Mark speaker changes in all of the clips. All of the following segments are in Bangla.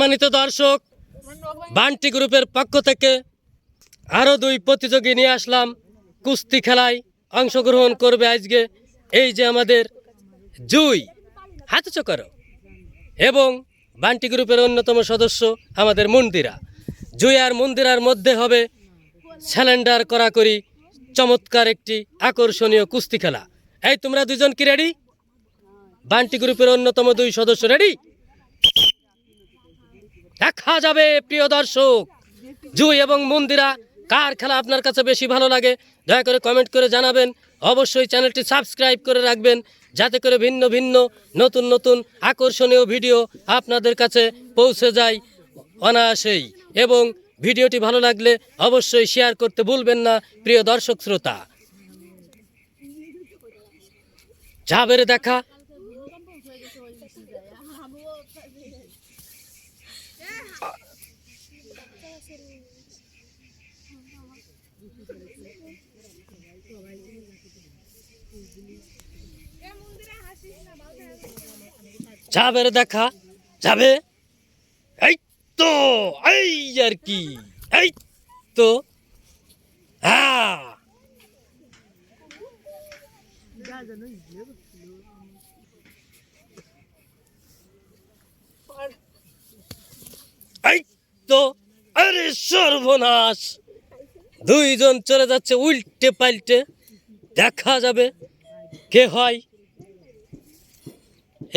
Speaker 1: সম্মানিত দর্শক, বান্টি গ্রুপের পক্ষ থেকে আরও দুই প্রতিযোগী নিয়ে আসলাম। কুস্তি খেলায় অংশগ্রহণ করবে আজকে এই যে আমাদের জুই। হাত করো। এবং বান্টি গ্রুপের অন্যতম সদস্য আমাদের মন্দিরা। জুই আর মন্দিরার মধ্যে হবে স্যালেন্ডার করাকরি চমৎকার একটি আকর্ষণীয় কুস্তি খেলা। এই তোমরা দুজন কি রেডি বান্টি গ্রুপের অন্যতম দুই সদস্য রেডি দেখা যাবে, প্রিয় দর্শক। জুই এবং মন্দিরা, কার খেলা আপনার কাছে বেশি ভালো লাগে, দয়া করে কমেন্ট করে জানাবেন। অবশ্যই চ্যানেলটি সাবস্ক্রাইব করে রাখবেন, যাতে করে ভিন্ন ভিন্ন, নতুন নতুন আকর্ষণীয় ভিডিও আপনাদের কাছে পৌঁছে যায় অনায়াসেই। এবং ভিডিওটি ভালো লাগলে অবশ্যই শেয়ার করতে ভুলবেন না, প্রিয় দর্শক শ্রোতা। যাবের দেখা যাবে রে দেখা, যাবে? এই তো, এই আর কি, এই তো হ্যাঁ। এই তো, আরে সর্বনাশ। দুইজন চলে যাচ্ছে উল্টে পাল্টে। দেখা যাবে কে হয়।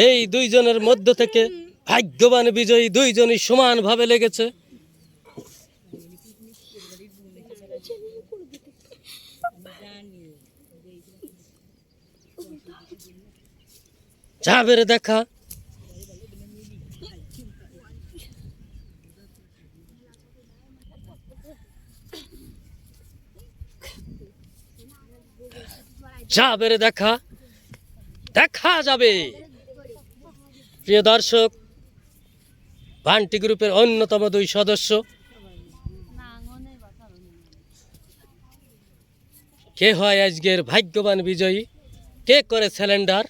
Speaker 1: এই দুইজনের মধ্য থেকে ভাগ্যবান বিজয়ী দুইজনই সমানভাবে লেগেছে। যাবে রে দেখা যাবে রে দেখা দেখা যাবে। প্রিয় দর্শক, বান্টি গ্রুপের অন্যতম দুই সদস্য। কে হয় আজকের ভাগ্যবান বিজয়ী? কে করে স্যালেন্ডার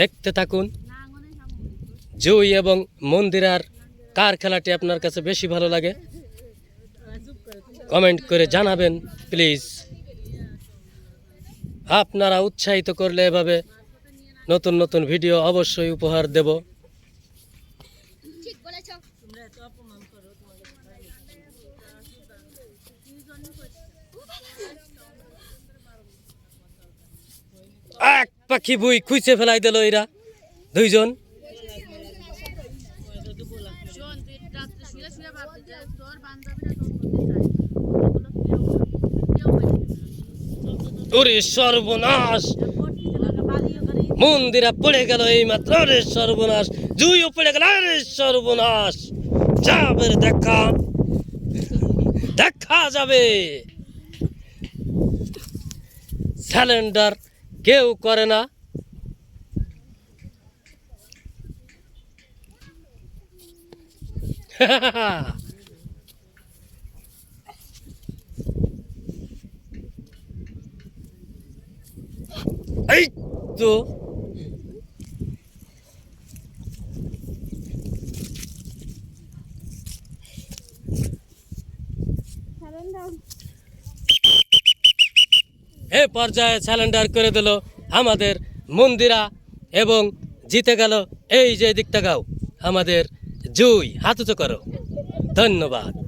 Speaker 1: দেখতে থাকুন। জুই এবং মন্দিরার কার খেলাটি আপনার কাছে বেশি ভালো লাগে? কমেন্ট করে জানাবেন প্লিজ। আপনারা উৎসাহিত করলে এভাবে নতুন নতুন ভিডিও অবশ্যই উপহার দেব। এক পাখি বুই খুঁজে ফেলাই দিল এরা দুইজন।
Speaker 2: তোর বান্ধবীরা তোর সাথে যায় ওগুলো কেউ কেউ পারে না
Speaker 1: ওরে সর্বনাশ। মন্দিরা পড়ে গেল এই মাত্র রে সর্বনাশ। জুইও পড়ে গেল রে সর্বনাশ। যাবে দেখা। দেখা যাবে। স্যালেন্ডার কেউ করে না। এই তো এ পর্যায়ে স্যালেন্ডার করে দিল আমাদের মন্দিরা এবং জিতে গেল এই যে দিকটা গাও। আমাদের জুই, হাত করো। ধন্যবাদ।